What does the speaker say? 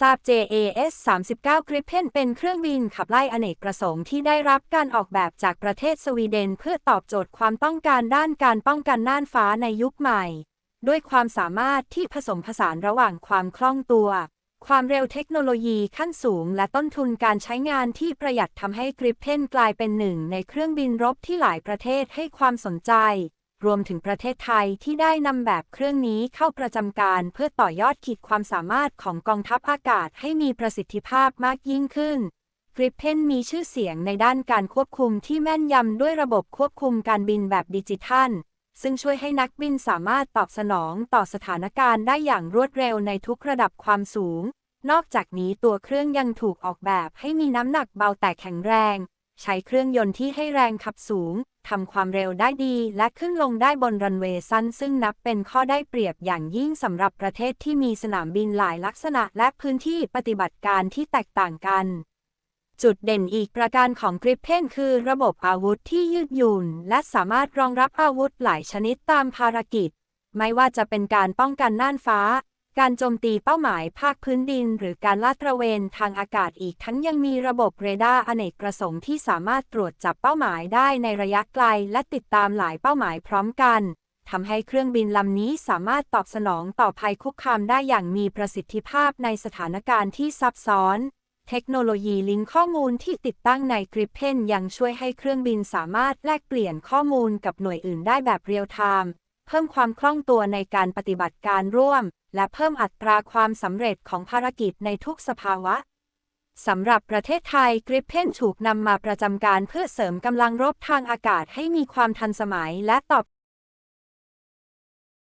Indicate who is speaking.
Speaker 1: ทราบ JAS 39 Gripen เป็นเครื่องบินขับไล่อเนกประสงค์ที่ได้รับการออกแบบจากประเทศสวีเดน เพื่อตอบโจทย์ความต้องการด้านการป้องกันน่านฟ้าในยุคใหม่ ด้วยความสามารถที่ผสมผสานระหว่างความคล่องตัว ความเร็วเทคโนโลยีขั้นสูง และต้นทุนการใช้งานที่ประหยัดทำให้ Gripen กลายเป็นหนึ่งในเครื่องบินรบที่หลายประเทศให้ความสนใจ รวมถึงประเทศไทยที่ได้นำแบบเครื่องนี้เข้าประจำการเพื่อต่อยอดขีดความสามารถของกองทัพอากาศให้มีประสิทธิภาพมากยิ่งขึ้น Gripen มีชื่อเสียงในด้านการควบคุมที่แม่นยำด้วยระบบควบคุมการบินแบบดิจิทัล ซึ่งช่วยให้นักบินสามารถตอบสนองต่อสถานการณ์ได้อย่างรวดเร็วในทุกระดับความสูง นอกจากนี้ตัวเครื่องยังถูกออกแบบให้มีน้ำหนักเบาแต่แข็งแรง ใช้เครื่องยนต์ที่ให้แรงขับสูง ทำความเร็วได้ดี และขึ้นลงได้บนรันเวย์สั้น ซึ่งนับเป็นข้อได้เปรียบอย่างยิ่งสำหรับประเทศที่มีสนามบินหลายลักษณะและพื้นที่ปฏิบัติการที่แตกต่างกัน จุดเด่นอีกประการของ Gripen คือระบบอาวุธที่ยืดหยุ่น และสามารถรองรับอาวุธหลายชนิดตามภารกิจ ไม่ว่าจะเป็นการป้องกันน่านฟ้า การโจมตีเป้าหมายภาคพื้นดิน หรือการลาดตระเวนทางอากาศอีกทั้งยังมีระบบเรดาร์อเนกประสงค์ที่สามารถตรวจจับเป้าหมายได้ในระยะไกล และติดตามหลายเป้าหมายพร้อมกันทำให้เครื่องบินลำนี้สามารถตอบสนองต่อภัยคุกคามได้อย่างมีประสิทธิภาพในสถานการณ์ที่ซับซ้อน เทคโนโลยีลิงก์ข้อมูลที่ติดตั้งใน Gripen ยังช่วยให้เครื่องบินสามารถแลกเปลี่ยนข้อมูลกับหน่วยอื่นได้แบบเรียลไทม์ เพิ่มความคล่องตัวในการปฏิบัติการร่วม และเพิ่มอัตราความสำเร็จของภารกิจในทุกสภาวะสำหรับประเทศไทยกริปเพนถูกนำมาประจำการเพื่อเสริมกำลังรบทางอากาศให้มีความทันสมัยและตอบ